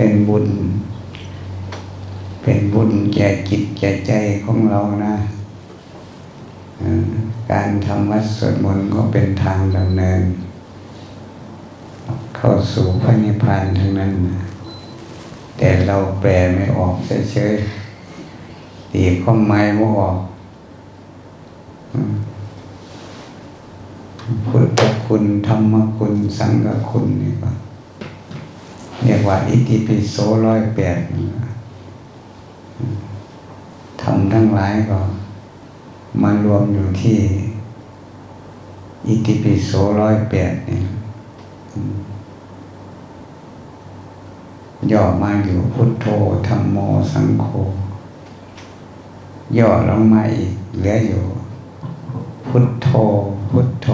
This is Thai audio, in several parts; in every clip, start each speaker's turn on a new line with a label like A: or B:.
A: เป็นบุญ เป็นบุญแก่จิตแก่ใจของเรานะการทำวัดสวดมนต์ก็เป็นทางดำเนิน เข้าสู่พระนิพพานทั้งนั้นนะแต่เราแปลไม่ออกเฉยๆตีความหมายไม่ออกพุทธคุณธรรมคุณสังฆคุณนี่ก็ เรียกว่า อิติปิโสร้อยแปดทำทั้งหลายก็มารวมอยู่ที่ อิติปิโสร้อยแปดนี่นะอืมย่อมาอยู่พุทโธธรรมโมสังโฆย่อลงมาอีกเหลืออยู่ พุทโธ พุทโธ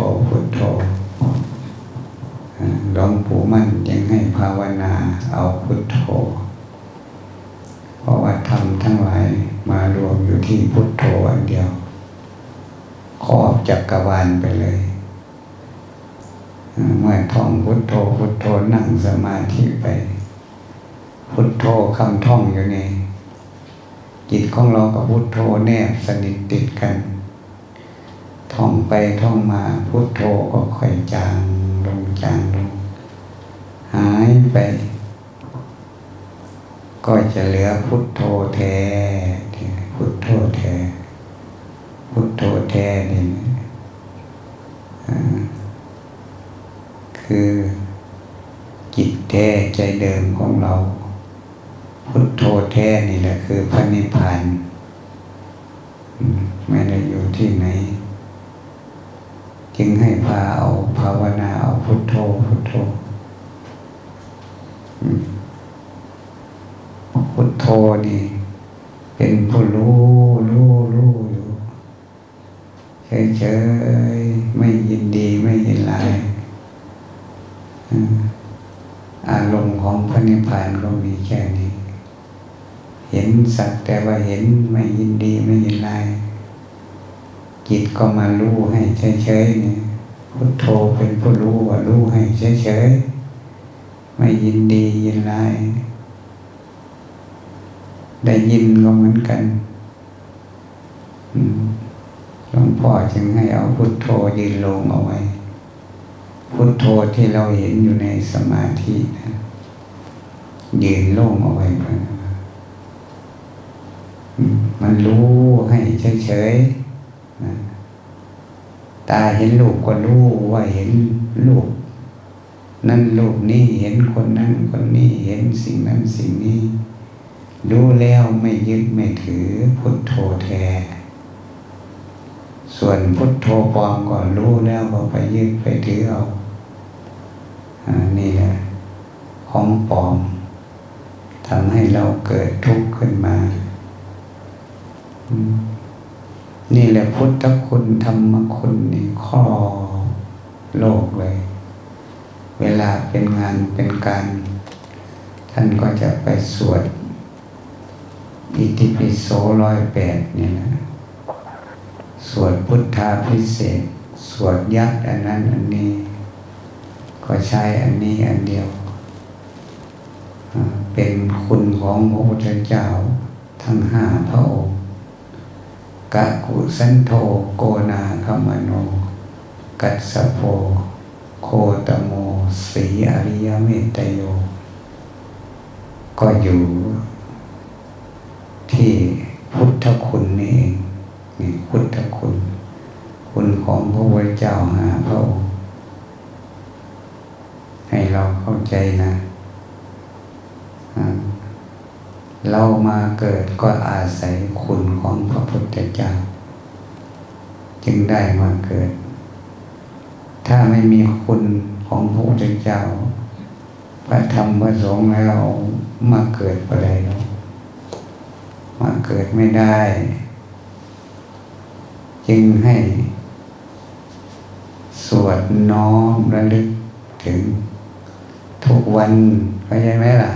A: วงปู่มั่นยังให้ภาวนาเอาพุทโธเพราะว่าธรรมทั้งหลายมารวมอยู่ที่พุทโธอันเดียวครอบจักรวาลไปเลยเมื่อท่องพุทโธพุทโธนั่งสมาธิไป พุทโธคำท่องอยู่ในจิตของเรากับพุทโธแนบสนิทติดกัน ท่องไปท่องมาพุทโธก็ค่อยจางลงจางลง หายไป ก็จะเหลือพุทโธแท้พุทโธแท้พุทโธแท้นี่คือจิตแท้ใจเดิมของเรา พุทโธแท้นี่แหละคือพระนิพพานไม่ได้อยู่ที่ไหน จึงให้พาเอาภาวนาเอาพุทโธพุทโธ พุทโธนี่ เป็นผู้รู้รู้รู้อยู่เฉยๆไม่ยินดีไม่ยินร้ายอารมณ์ของพระนิพพานก็มีแค่นี้ เห็นสักแต่ว่าเห็นไม่ยินดีไม่ยินร้ายจิตก็มารู้ให้เฉยๆเนี่ยพุทโธเป็นผู้รู้ว่ารู้ให้เฉยๆ ไม่ยินดียินร้าย ได้ยินก็เหมือนกันหลวงพ่อจึงให้เอาพุทโธยืนลงเอาไว้ พุทโธที่เราเห็นอยู่ในสมาธินะยืนโล่งเอาไว้มันรู้ให้เฉยๆนะตาเห็นรูปก็รู้ว่าเห็นรูป นั่นรูปนี้เห็นคนนั้นคนนี้เห็นสิ่งนั้นสิ่งนี้ รู้แล้วไม่ยึดไม่ถือพุทโธแท้ส่วนพุทโธปลอมก็รู้แล้วก็ไปยึดไปถือเอาอานี่แหละของปลอมทำให้เราเกิดทุกข์ขึ้นมา นี่แหละพุทธคุณธรรมคุณนี่ครอโลกเลย เวลาเป็นงานเป็นการ ท่านก็จะไปสวดอิติปิโสร้อยแปดเนี่นะสวดพุทธาพิเศษ สวดยักษ์อันนั้นอันนี้ ก็ใช้อันนี้อันเดียว เป็นคุณของพระพุทธเจ้าทั้งห้าพระองค์กะกุสันโธโกนาคมโน กัสสโพ โคตโมสีอริยเมตโย ก็อยู่ที่พุทธคุณนี่เองนี่พุทธคุณ คุณของพระพุทธเจ้าหาพระองค์ให้เราเข้าใจนะอ่าเรามาเกิดก็อาศัยคุณของพระพุทธเจ้า จึงได้มาเกิด ถ้าไม่มีคุณของพระพุทธเจ้า พระธรรมพระสงฆ์แล้วมาเกิดอะไรแล้วมาเกิดไม่ได้ จึงให้ สวดน้อมระลึกถึง ทุกวันเข้าใจไหมล่ะ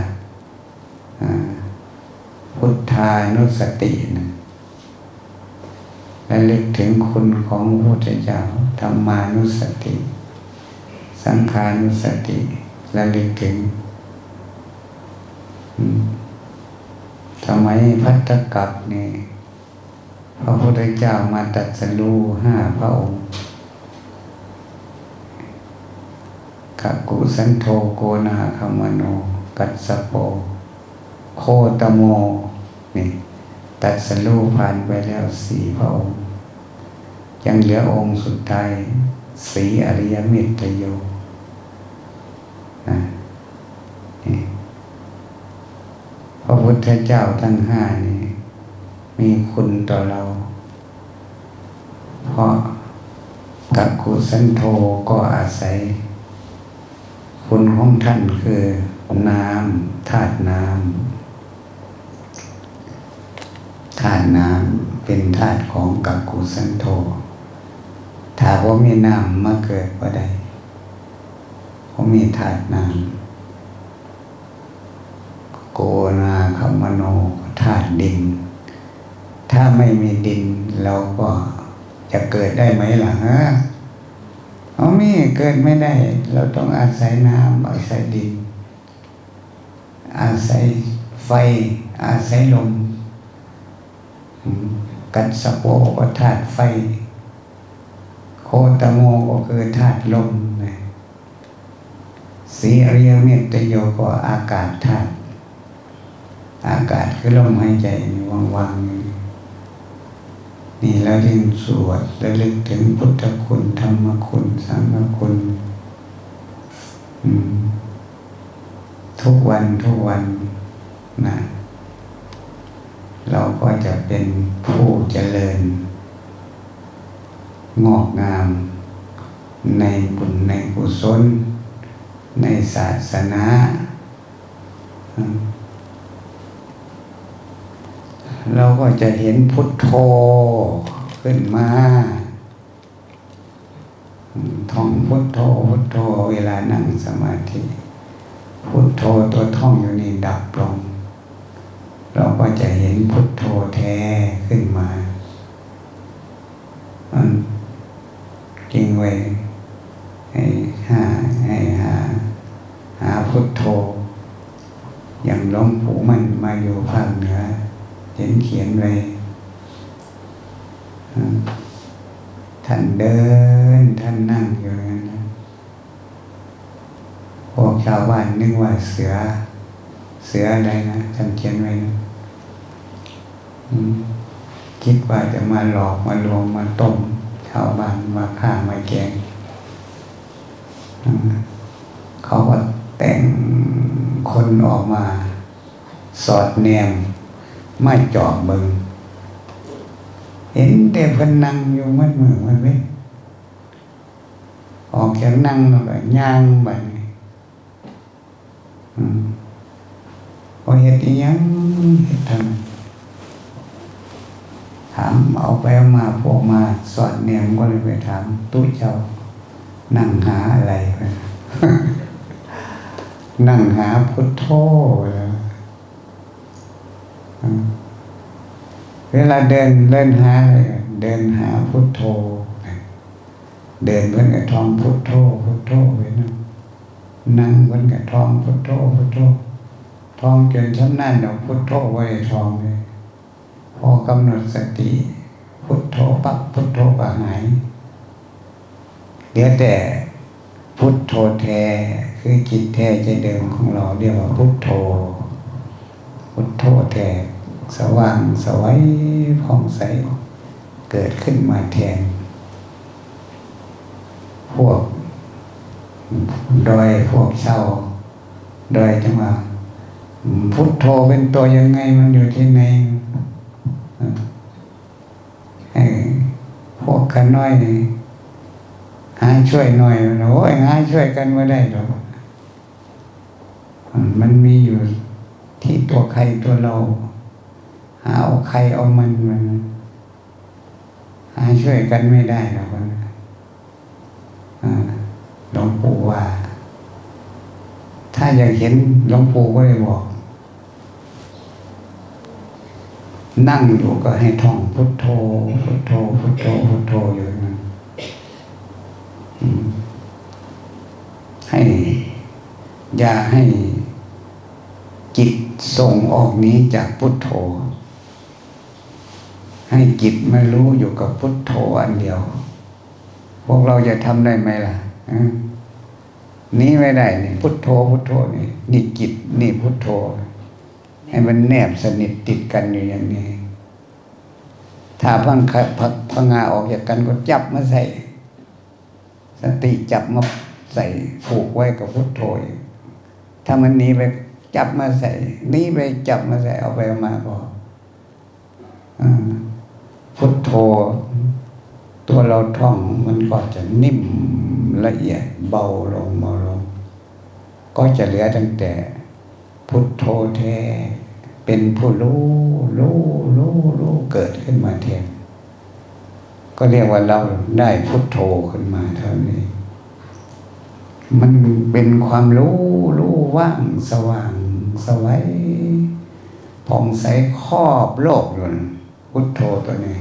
A: พุทธานุสตินะ ระลึกถึงคุณของพระพุทธเจ้าธรรมานุสติ สังขานุสติระลึกถึงสมัยพัทธกัปนี่พระพุทธเจ้ามาตัดสรูห้าพระองค์กักุสันโธโกนาคามโน กัสสโป โคตโม นี่ ตัดสรูผ่านไปแล้วสี่พระองค์ ยังเหลือองค์สุดท้ายสีอริยมิตรโยนะนี่พระพุทธเจ้าทั้งห้านี่มีคุณต่อเรา เพราะกักกุสันโธก็อาศัย คุณของท่านคือน้ำธาตุน้ำ ธาตุน้ำเป็นธาตุของกักกุสันโธถ้าว่ามีน้ำมาเกิดก็ได้เพราะมีธาตุน้ำโกนาคมโนธาตุดิน ถ้าไม่มีดินเราก็จะเกิดได้ไหมล่ะฮะเอาไม่เกิดไม่ได้ เราต้องอาศัยน้ำอาศัยดิน อาศัยไฟ อาศัยลม กัสสโปก็ธาตุไฟ โคตโมก็คือธาตุลมนะสีอริยเมตโยก็อากาศธาตุอากาศคือลมหายใจว่างๆนี่เราจึงสวดระลึกถึงพุทธคุณธรรมคุณสังฆคุณทุกวันทุกวันนะ เราก็จะเป็นผู้เจริญ งอกงาม ในบุญในกุศล ในศาสนา เราก็จะเห็นพุทโธขึ้นมาท่องพุทโธพุทโธเวลานั่งสมาธิ พุทโธตัวท่องอยู่นี่ดับลง จะเห็นพุทโธแท้ขึ้นมามันจริงไว้ให้หาให้หา หาพุทโธ อย่างลวงปู่มันมาอยู่ภาคเหนือเห็นเขียนไว้ท่านเดิน ท่านนั่งอยู่นั้นพวกชาวบ้านนึกว่าเสือ เสืออะไรนะท่านเขียนไว้นะ คิดว่าจะมาหลอกมาลวงมาต้มชาวบ้านมาฆ่ามาแกงเขาก็แต่งคนออกมา สอดเนียมไม่จอบมึงเห็นแต่พนังอยู่มันมือมันไม่ออกจากนั่งแล้วก็ย่างไปพอเหตุยังเหตุทำ ถามเอาไปเอามาพวกมาสอนเนียมก็เลยไปถามตุ้เจ้า นั่งหาอะไรไปนั่งหาพุทโธแล้วเวลาเดินเล่นหาเดินหาพุทโธเดินเพื่อนกับทองพุทโธพุทโธไปนั่งนั่งเพื่อนกับทองพุทโธพุทโธทองจนชั้นนั่นเดี๋ยวพุทโธไว้ทองเลย พอกำหนดสติ พุทโธปับพุทโธก็หายเดี๋ยวแต่พุทโธแท้คือจิตแท้ใจเดิมของเราเรียกว่าพุทโธ พุทโธแท้สว่างสวัยผ่องใสเกิดขึ้นมาแทน พวกโดยพวกเศร้าโดยจังหวะพุทโธเป็นตัวยังไงมันอยู่ที่ไหน ให้พวกกันน้อยหาช่วยหน่อยโอ้ยหาช่วยกันไม่ได้หรอกมันมีอยู่ที่ตัวใครตัวเรา หาเอาใครเอามันมันหาช่วยกันไม่ได้หรอกหลวงปู่ว่า ถ้าอยากเห็นหลวงปู่ก็เลยบอก นั่งอยู่ก็ให้ท่องพุทโธพุทโธพุทโธพุทโธอยู่นั้นให้อย่าให้จิตส่งออกนี้จากพุทโธ ให้จิตมารู้อยู่กับพุทโธอันเดียว พวกเราจะทำได้ไหมล่ะอืมนี้ไม่ได้นี่พุทโธพุทโธนี่นี่จิตนี่พุทโธ ให้มันแนบสนิทติดกันอยู่อย่างนี้ ถ้าพังคะพังพังงาออกจากกันก็จับมาใส่ สติจับมาใส่ผูกไว้กับพุทโธถ้ามันหนีไปจับมาใส่นีไปจับมาใส่เอาไปมาก็อ่าพุทโธ ตัวเราท่องมันก็จะนิ่มละเอียดเบาลงเบาลงก็จะเหลือตั้งแต่ พุทโธแท้ เป็นผู้รู้รู้รู้รู้เกิดขึ้นมาแทนก็เรียกว่าเราได้พุทโธขึ้นมาเท่านี้ มันเป็นความรู้รู้ว่างสว่างสวัยผ่องใสครอบโลกอยู่นะพุทโธตัวนี้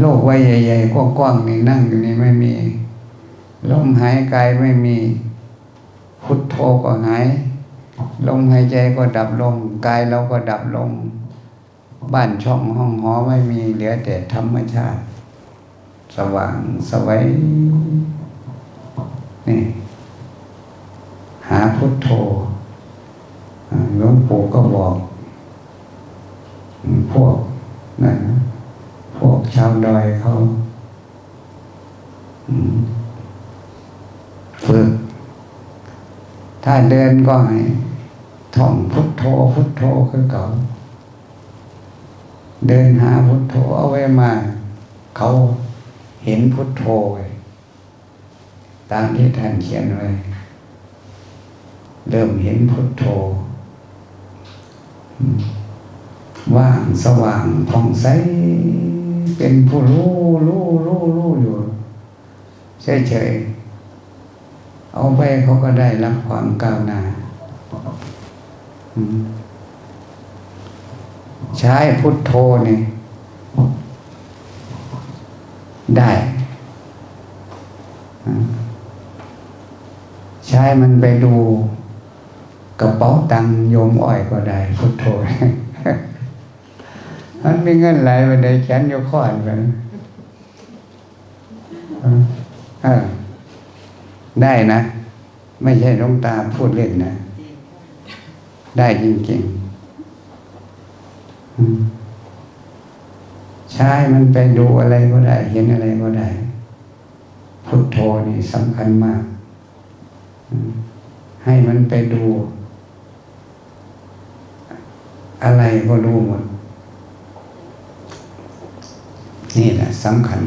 A: โลกใบใหญ่ๆกว้างๆนี่นั่งอยู่นี่ไม่มี ลมหายกายไม่มีพุทโธก็หาย ลมหายใจก็ดับลงกายเราก็ดับลงบ้านช่องห้องหอไม่มีเหลือแต่ธรรมชาติ สว่างสวัยนี่ หาพุทโธหลวงปู่ก็บอก พวกนั่นพวกชาวดอยเขา อืม ฝึก ถ้าเดินก็ให้ท่องพุทโธพุทโธคือเก่า เดินหาพุทโธเอาไว้มา เขาเห็นพุทโธไว้ตามที่ท่านเขียนไว้เริ่มเห็นพุทโธ ว่างสว่างผ่องใสเป็นผู้รู้รู้รู้รู้อยู่เฉยๆ เอาไปเขาก็ได้รับความก้าวหน้าใช้พุทโธนี่ได้ใช้มันไปดูกระเป๋าตังค์โยมอ้อยก็ได้ พุทโธมันมีเงินไหลไปในแขนโยข้อนกันอืมอ่า ได้นะ ไม่ใช่หลวงตาพูดเล่นนะ ได้จริงๆใช่มันไปดูอะไรก็ได้ เห็นอะไรก็ได้พุทโธนี่สำคัญมาก ให้มันไปดู อะไรก็รู้หมด นี่แหละสำคัญ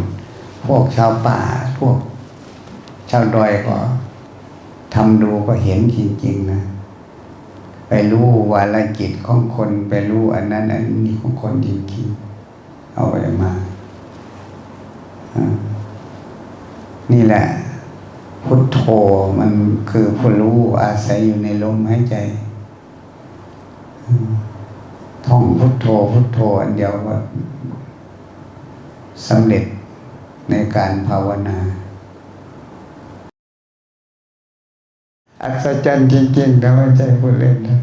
A: พวกชาวป่าพวก ชาวดอยก็ทำดูก็เห็นจริงๆนะ ไปรู้วาลจิตของคนไปรู้อันนั้น อันนี้ของคนจริงๆเอาไปมาอ่านี่แหละ พุทโธมันคือผู้รู้อาศัยอยู่ในลมหายใจท่องพุทโธพุทโธอันเดียวก็สำเร็จในการภาวนา อัศจรรย์จริงๆแต่ไม่ใช่พูดเล่นนะ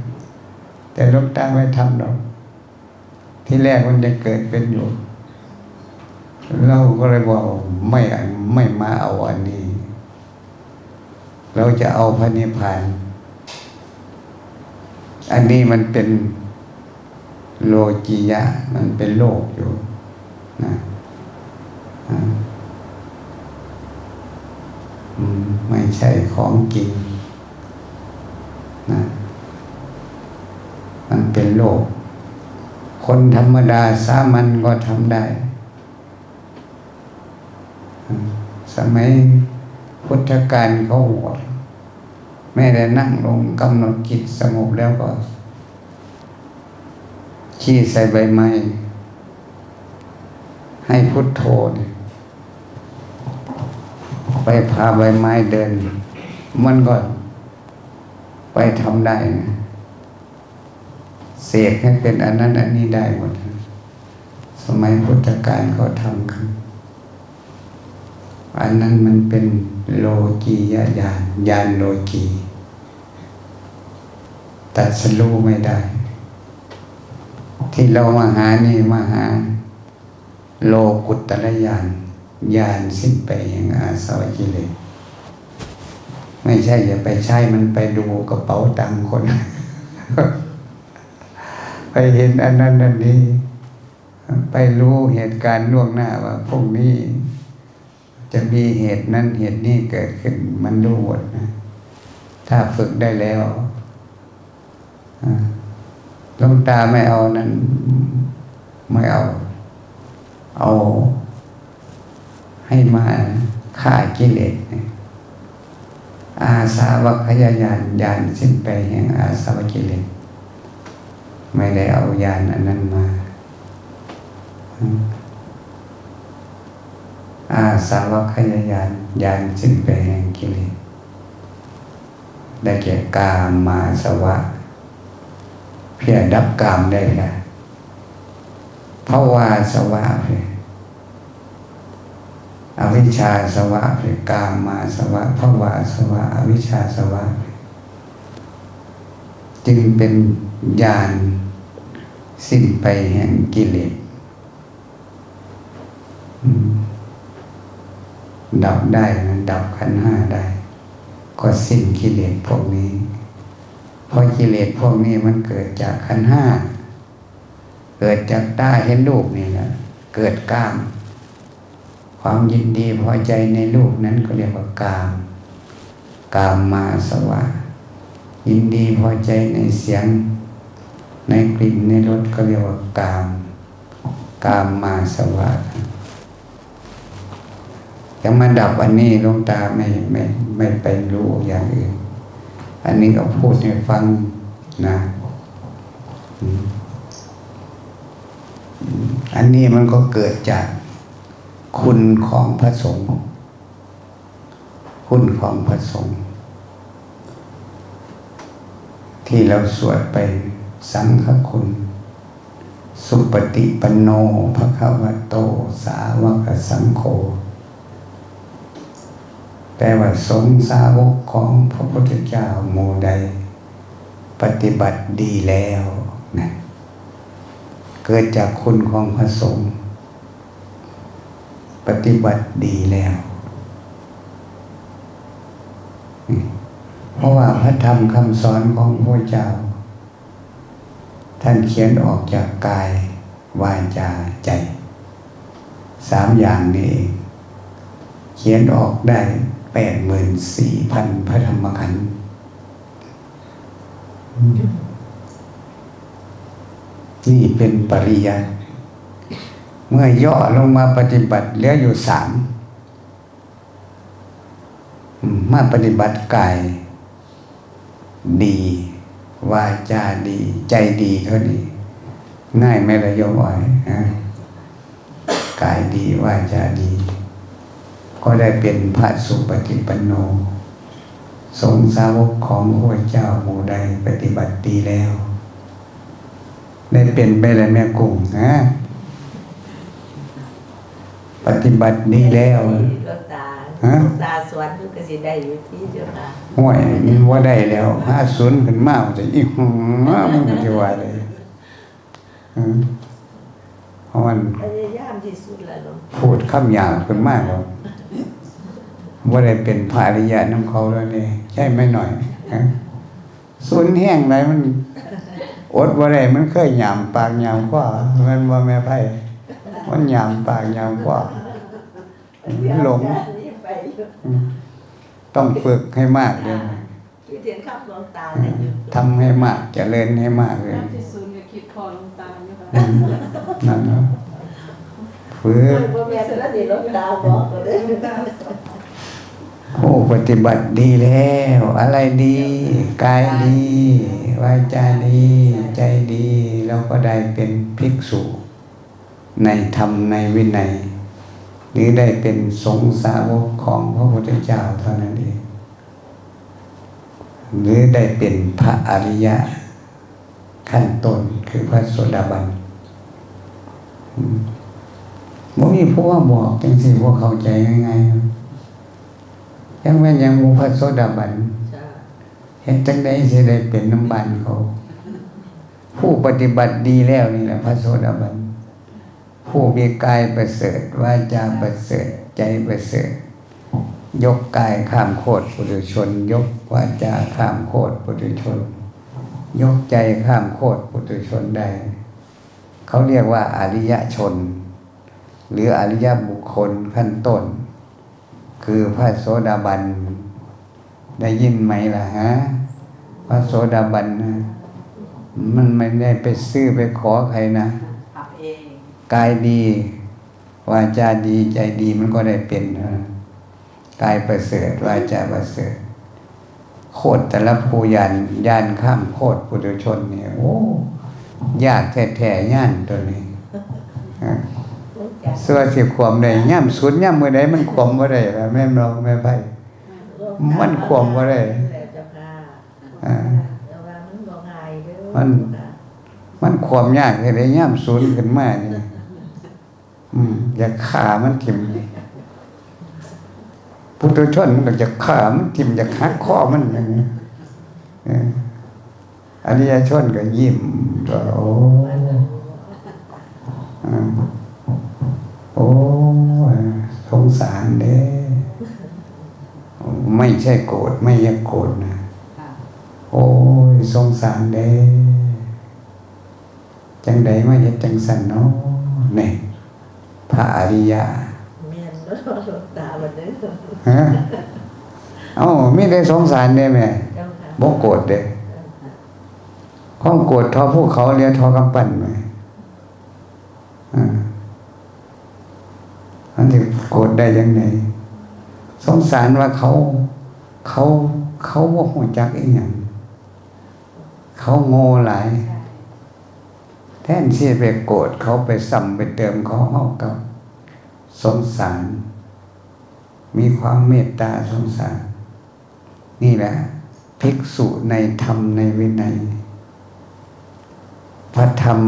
A: แต่ลูกตาไม่ทำหรอก ที่แรกมันจะเกิดเป็นอยู่ เราก็เลยบอกไม่ไม่มาเอาอันนี้ เราจะเอาพระนิพพาน อันนี้มันเป็นโลจิยะ มันเป็นโลกอยู่นะไม่ใช่ของจริง นะมันเป็นโลก คนธรรมดาสามัญก็ทำได้ สมัยพุทธกาลเขาหัวดแม่ได้นั่งลงกำหนดจิตสงบแล้วก็ขี้ใส่ใบไม้ให้พุทโธไปพาใบไม้เดิน มันก็ ไปทำได้นะเสกให้เป็นอันนั้นอันนี้ได้หมด สมัยพุทธกาลเขาทำกันอันนั้นมันเป็นโลกียญาณญาณโลกีตัดสรู้ไม่ได้ ที่เรามาหานี่มาหา โลกุตตรญาณญาณสิ้นไปแห่างอาสวะกิเลส ไม่ใช่อย่าไปใช้มันไปดูกระเป๋าตังค์คน ไปเห็นอันนั้นอันนี้ ไปรู้เหตุการณ์ล่วงหน้าว่าพวกนี้ จะมีเหตุนั้นเหตุนี้เกิดขึ้นมันรู้หมดนะถ้าฝึกได้แล้วลงตาไม่เอานั้น ไม่เอา เอา ให้มาฆ่ากิเลสเนี่ย อาสาวกขยายานยานสิ้นไปแห่งอาสาวกกิเลสไม่ได้เอายานอันนั้นมา อาสาวกขยายานยานสิ้นไปแห่งกิเลสได้แก่กามมาสวะ เพื่อดับกามได้ละภาวาสวะเพื่ อวิชชาสวะเพื่อกามมาสวะภวาสวะอวิชชาสวะ จึงเป็นญาณสิ้นไปแห่งกิเลสดับได้นะดับขันห้าได้ ก็สิ้นกิเลสพวกนี้ เพราะกิเลสพวกนี้มันเกิดจากขันห้า เกิดจากตาเห็นรูปนี่นะเกิดกาม ความยินดีพอใจในรูปนั้นก็เรียกว่ากาม กามมาสวะ ยินดีพอใจในเสียง ในกลิ่นในรสก็เรียกว่ากาม กามมาสวะจะมาดับอันนี้ลวงตาไม่ไม่ไม่ไปรู้อย่างอื่น อันนี้ก็พูดให้ฟังนะอันนี้มันก็เกิดจาก คุณของพระสงฆ์คุณของพระสงฆ์ที่เราสวดไปสังฆคุณ สุปฏิปันโนภะคะวะโตสาวกสังโฆแปลว่าสงสาวกของพระพุทธเจ้าหมู่ใด ปฏิบัติดีแล้วนะเกิดจากคุณของพระสงฆ์ ปฏิบัติดีแล้ว เพราะว่าพระธรรมคำสอนของพระเจ้า ท่านเขียนออกจากกายวาจาใจ สามอย่างนี้เอง เขียนออกได้แปดหมื่นสี่พันพระธรรมขันธ์นี่เป็นปริยัติ เมื่อย่อลงมาปฏิบัติเหลืออยู่สามมาปฏิบัติกายดี วาจาดี ใจดีเท่านี้ง่ายไหมละยมอ่อยฮะกายดีวาจาดี ก็ได้เป็นพระสุปฏิปันโน สงสาวกของพระเจ้าหมู่ใดปฏิบัติดีแล้ว ได้เป็นไปแล้วแม่กุ้งนะ ปฏิบัติดีแล้ว
B: หลวงตา
A: ฮะ
B: หลวงตาสวนอยู่ก็สิได้อยู่ที่เจ้าค่ะ
A: ห่วยมันว่าได้แล้วห้าศูนย์ขึ้นมามันจะอีหัวมันจะว่าเลยอืมเพราะมัน
B: พยายามที่สุดแล้วหลวง
A: พูดคำหยาบขึ้นมากแล้วว่าได้เป็นภาริยะน้ำเขาแล้วเนี่ยใช่ไหมหน่อยฮะศูนย์แห้งไรมันอดว่าได้มันเคยหยามปากหยามกว่ามันว่าแม่ไพ่ มันหยามปากหยามกว่ามันหลง
B: นี่ไปอยู่
A: อืมต้องฝึกให้มากเลย
B: ที่เทียนขับหลวงตาเนี่ยอยู่
A: ทำให้มากเจริญให้มากเลย
C: มากที่สุดก็คิดพอลงตามอยู่ค่ะ
A: อืมนั่นเนาะฝึ
B: เฮ้
A: ก
B: ยบ่แม่นแล้วนี่หลวงตาบอกก็เลย
A: ผู้ปฏิบัติดีแล้ว อะไรดีกายดีวาจาดี ใจดี เราก็ได้เป็นภิกษุ ในธรรมในวินัยหรือได้เป็นสงฆ์สาวกของพระพุทธเจ้าเท่านั้นเอง หรือได้เป็นพระอริยะ ขั้นต้นคือพระโสดาบันอืมบ่มีผู้ว่าบอกจังสิว่าเข้าใจง่ายๆยังแม่นยังมูพระโสดาบัน
B: จ้า
A: เห็นจังไดสิได้เป็นน้ำบันเขา ผู้ปฏิบัติดีแล้วนี่แหละพระโสดาบัน ผู้มีกายประเสริฐวาจาประเสริฐใจประเสริฐยกกายข้ามโคตรปุถุชน ยกวาจาข้ามโคตรปุถุชน ยกใจข้ามโคตรปุถุชนได้เขาเรียกว่าอริยชน หรืออริยบุคคลขั้นต้น คือพระโสดาบัน ได้ยินไหมล่ะฮะพระโสดาบันนะมันไม่ได้ไปซื้อไปขอใครนะ กายดี วาจาดีใจดีมันก็ได้เป็นนะกายประเสริฐวาจาประเสริฐโคตรแต่ละภูยันยานข้ามโคตรปุถุชนเนี่ยโอ้ยากแท้ๆย่านตัวนี้อะ
B: ลูกจ้า
A: เสื้อสิความได้ย่ำสุดย่ำมือใดมันความว่าได้ล่ะแม่นเราแม่ไพ่มันควบบ่ได้
B: แล้วเจ้าค่ะ
A: อ่า
B: แต่ว่ามันบ่ง่ายเด้อ
A: มัน
B: จ้ะ
A: มันความยากแค่ได้ย่ำศูนย์ขึ้นมานี่อืม อย่าขามันทิมพุทธชนมันก็จะขามันทิมอยากหักคอมันอย่างนี้อันนี้ชนก็ยิ้มก็โอ้อ่าโอ้ยสงสารเด้ไม่ใช่โกรธไม่อยากโกรธนะโอ้ยสงสารเด้จังใดมาเฮ็ดจังสันเนาะนี่ย พระอริยะ
B: แม่นบ่หลวงตาบัดนี้
A: ฮะเอ้ามีได้สงสารได้แม่
B: เจ้าค่ะ
A: บ่โกรธเด้ความโกรธทอภูเขาเรียทอกำปั้นไหมอ่าอันที่โกรธได้ยังไงสงสารว่าเขาเขาเขาบ่ฮู้จักอีหยังเขาโง่หลาย แทนที่ไปโกรธเขาไปซ้ำไปเติมเขาเอากับสงสาร มีความเมตตาสงสาร นี่แหละภิกษุในธรรมในวินัย พระธรรม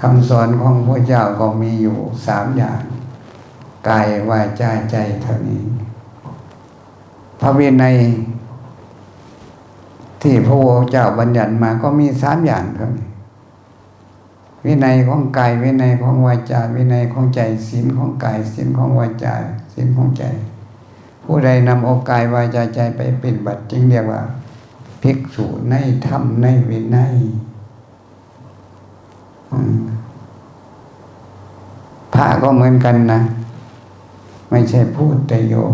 A: คำสอนของพระเจ้าก็มีอยู่สามอย่างกายวาจาใจเท่านี้ พระวินัยที่พระพุทธเจ้าบัญญัติมาก็มีสามอย่างเท่านี้ วินัยของกายวินัยของวาจาวินัยของใจศีลของกายศีลของวาจาศีลของใจ ผู้ใดนำเอากายวาจาใจไปเป็นบัตรจึงเรียกว่าภิกษุในธรรมในวินัยพระก็เหมือนกันนะ ไม่ใช่พูดแต่โยม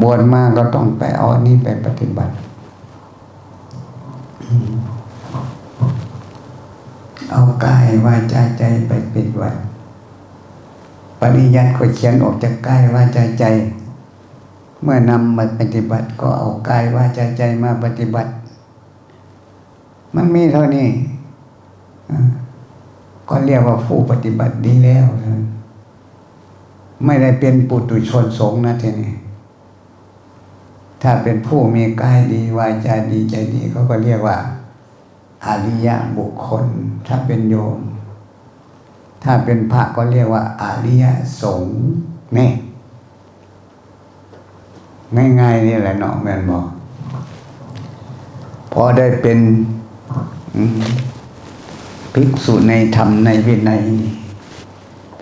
A: บวชมาก็ต้องไปเอาอันนี้ไปปฏิบัติ เอากายวาจาใจไปปิดวัดปริยัติก็เขียนออกจากกายวาจาใจ เมื่อนำมาปฏิบัติก็เอากายวาจาใจมาปฏิบัติ มันมีเท่านี้ก็เรียกว่าผู้ปฏิบัติดีแล้ว ไม่ได้เป็นปุตุชนสงฆ์นะทีนี้ถ้าเป็นผู้มีกายดีวาจาดีใจดีเขาก็เรียกว่า อริยบุคคล ถ้าเป็นโยม ถ้าเป็นพระก็เรียกว่าอริยสงฆ์นี่ง่ายๆนี่แหละเนาะแม่นบอกพอได้เป็นภิกษุในธรรมในวินัย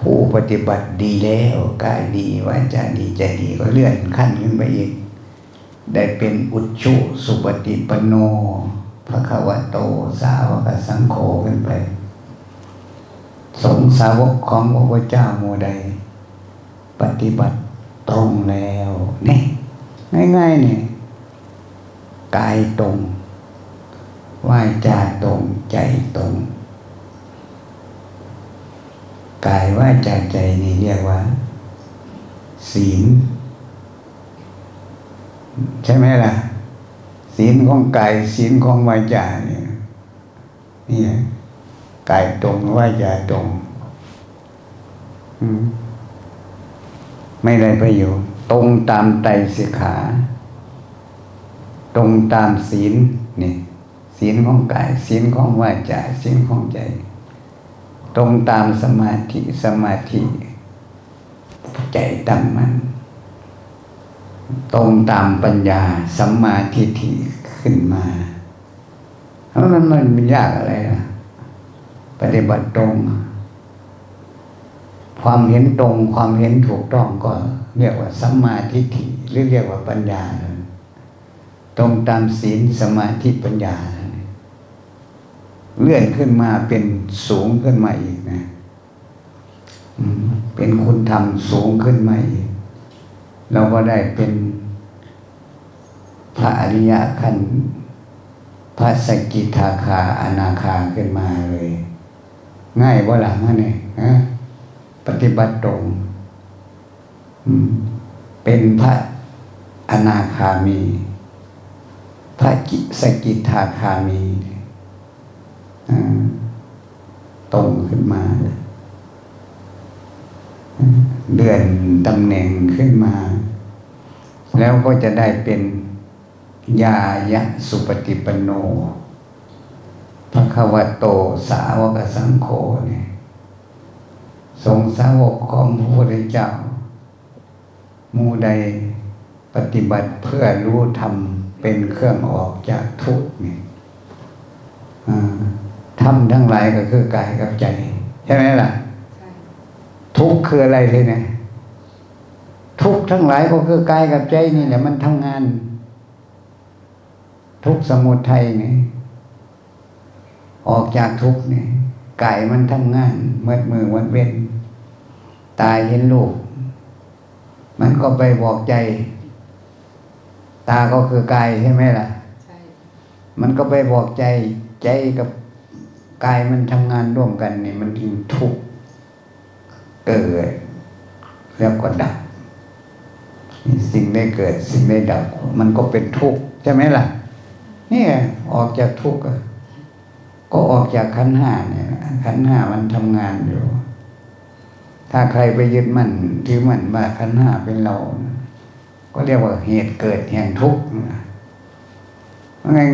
A: ผู้ปฏิบัติดีแล้วกายดีวาจาดีใจดีก็เลื่อนขั้นขึ้นไปอีก ได้เป็นอุชุสุปฏิปโน พระควโตสาวกสังโฆขึ้นไป สงสาวกของพระพุทธเจ้าโมใด ปฏิบัติตรงแล้วนี่ง่ายๆนี่กายตรงวาจาตรงใจตรงกายว่าจาใจนี่เรียกว่า ศีล ใช่ไหมล่ะ ศีลของกายศีลของวาจาเนี่ยนี่กายตรงวาจาตรงไม่ได้ประโยชน์ตรงตามไตรสิกขา ตรงตามศีลนี่ศีลของกายศีลของวาจาศีลของใจ ตรงตามสมาธิสมาธิ ใจตั้งมันน ตรงตามปัญญาสัมมาทิฏฐิขึ้นมาแล้วมันมันยากอะไรนะปฏิบัติตรง ความเห็นตรง ความเห็นถูกต้องก็เรียกว่าสัมมาทิฏฐิหรือเรียกว่าปัญญา ตรงตามศีลสมาธิปัญญา เลื่อนขึ้นมาเป็นสูงขึ้นมาอีกนะเป็นคุณธรรมสูงขึ้นมาอีก เราก็ได้เป็นพระอริยะขันพระสกิทาคาอนาคาขึ้นมาเลย ง่ายว่าหลังนี่ฮะปฏิบัติตรงเป็นพระอนาคามี พระกิสกิทาคามีตรงขึ้นมาเลื่อนตำแหน่งขึ้นมา แล้วก็จะได้เป็นยายะสุปฏิปันโนพระควโตสาวกสังโฆเนี่ยทรงสาวกของพระพุทธเจ้าหมูใดปฏิบัติเพื่อรู้ธรรมเป็นเครื่องออกจากทุกข์เนี่ยอ่าธรรมทั้งหลายก็คือกายกับใจ ใช่ไหมล่ะ
C: ใช่
A: ทุกข์คืออะไรทีเนี่ย ทุกข์ทั้งหลายก็คือกายกับใจนี่แหละมันทำงาน ทุกข์สมุทัยนี่ออกจากทุกข์นี่กายมันทำงานเมื่อมือวันเว้นตายเห็นลูก มันก็ไปบอกใจ ตาก็คือกายใช่ไหมล่ะ
C: ใช่
A: มันก็ไปบอกใจใจกับกายมันทำงานร่วมกันนี่มันจึงทุกข์เกิดแล้วก็ดับ สิ่งได้เกิดสิ่งได้ดับ มันก็เป็นทุกข์ใช่ไหมล่ะนี่ออกจากทุกข์ก็ออกจากขันห้าเนี่ยขันห้ามันทำงานอยู่ ถ้าใครไปยึดมั่นถือมั่นว่าขันห้าเป็นเรา ก็เรียกว่าเหตุเกิดแห่งทุกข์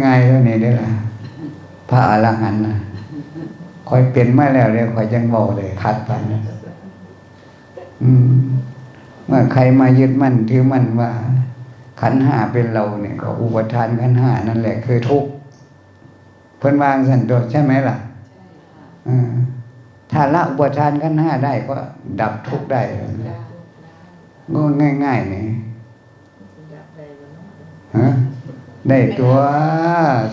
A: ง่ายๆเท่านี้ได้ละพระอรหันต์นะคอยเป็นมาแล้วเลยคอยยังบอกเลยคัดไปนะอืม มื่อใครมายึดมั่นถือมั่นว่า ขันธ์ห้าเป็นเราเนี่ยก็อุปทานขันธ์ห้านั่นแหละคือทุกข์เพิ่นวางสันโดษใช่ไหมล่ะ
C: ใช่ค่ะ
A: อ่าถ้าละอุปทานขันธ์ห้าได้ก็ดับทุกข์ได้
C: ได้
A: ก็ง่ายๆนี่
B: ดับได้บ่เนาะ
A: ฮะได้ตัว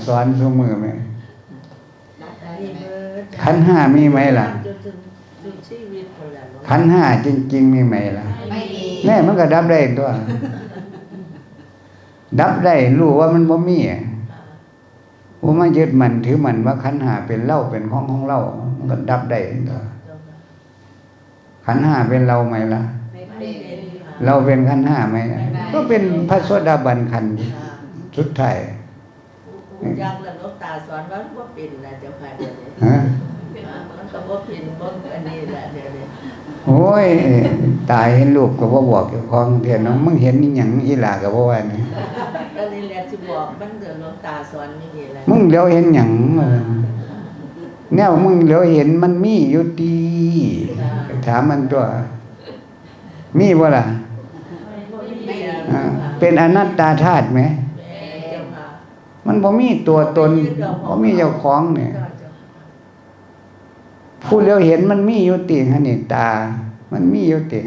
A: สอนสมือไหม
C: ดับได้
B: มี
C: ไหม
B: เบิด
A: ขันธ์ห้ามีไหมล่ะ
B: จนถึงถึงชีวิตพุ่นล่ะเนาะ
A: ขันธ์ห้าจริง ๆ มีไหมล่ะ
C: ไม่มี
A: แน่มันก็ดับได้ตัว ดับได้รู้ว่ามันบ่มีอะว่ามายึดมันถือมันว่าขันธ์ห้าเป็นเล่าเป็นของของเรามันก็ดับได้ตัว
B: เจ้าค่ะ
A: ขันธ์ห้าเป็นเราไหมล่ะ
C: ไม่
B: ไม่
C: เป็
B: เป็นนค่ะ
A: เราเป็นขันธ์ห้าไหมล่ะก็เป็นพระโสดาบันขันธ์
B: ค่ะ
A: สุดท้าย
B: ผู้จักแล้วหลวงตาสอนว่าบ่เป็นนะเจ้าค่ะเดี๋ยวนี้
A: ฮะ
B: อ่ามันก็บ่เป็นบ่อันนี้แหละเดี๋ยวนี้
A: โอ้ย ตายเห็นลูกก็บ่บอกเจ้าของเทียนน้องมึงเห็นนี่หยังอีหลาก็บ่ว่านี่
B: ก็นี่แหละที่บอกมันเดี๋ยวหลวงตาสอนอย่างนี้แหละ
A: มึงเดี๋ยวเห็นหยังแนวมึงเดี๋ยวเห็นมันมีอยู่ดีถามมันตัว มีบ่ล่ะ
B: ไม่มี
A: อ่าเป็นอนัตตาธาตุไหม
B: แม่เจ้าค่ะ
A: มันบ่มีตัวตนบ่มีเจ้าของเนี่ย
B: เจ้าเจ้า
A: ผู้เดียวเห็นมันมีอยู่ติงหันนี่ตา มันมีอยู่ติ